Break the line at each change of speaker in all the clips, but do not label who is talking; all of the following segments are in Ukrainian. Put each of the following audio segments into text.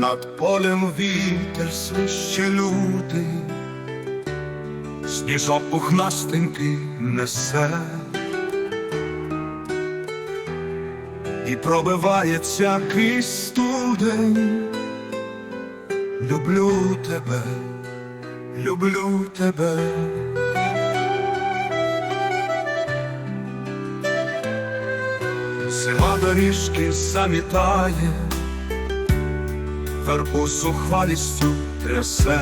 Над полем вітер свище лютий, сніжок пухнастенький несе, і пробивається крізь студень. Люблю тебе, люблю тебе. Зима доріжки замітає, вербу сухвалістю трясе,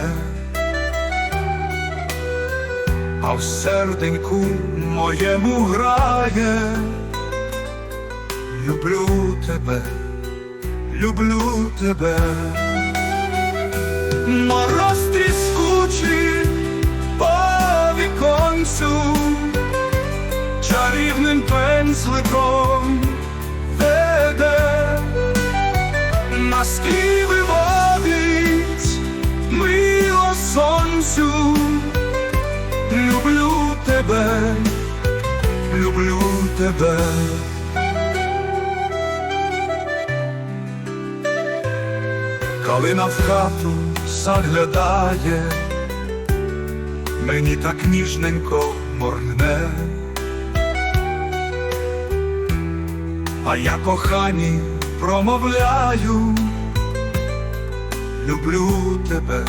а в серденьку моєму грає, люблю тебе, люблю тебе, мороз тріскучий по віконцю, чарівним пензликом веде люблю тебе. Калина в хату заглядає, мені так ніжненько моргне. А я кохані промовляю, люблю тебе,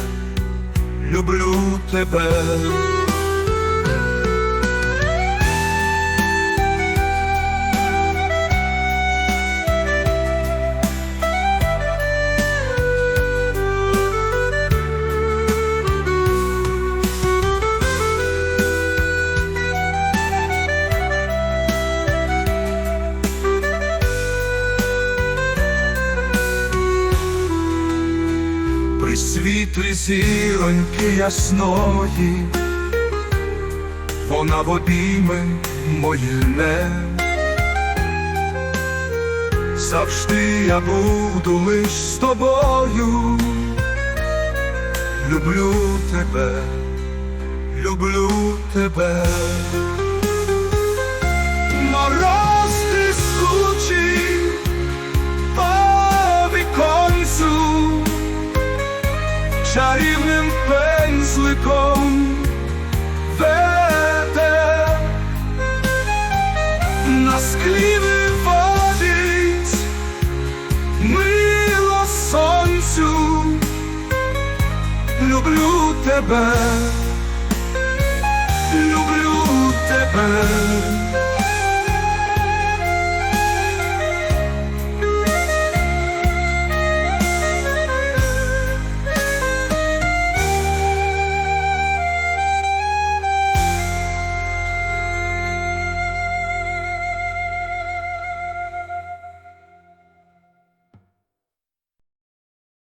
люблю тебе. Світлі зіроньки ясної, вона в обійми мої не. Завжди я буду лиш з тобою. Люблю тебе, люблю тебе. Пензликом веде на склі виводить мило сонцю. Люблю тебе, люблю тебе.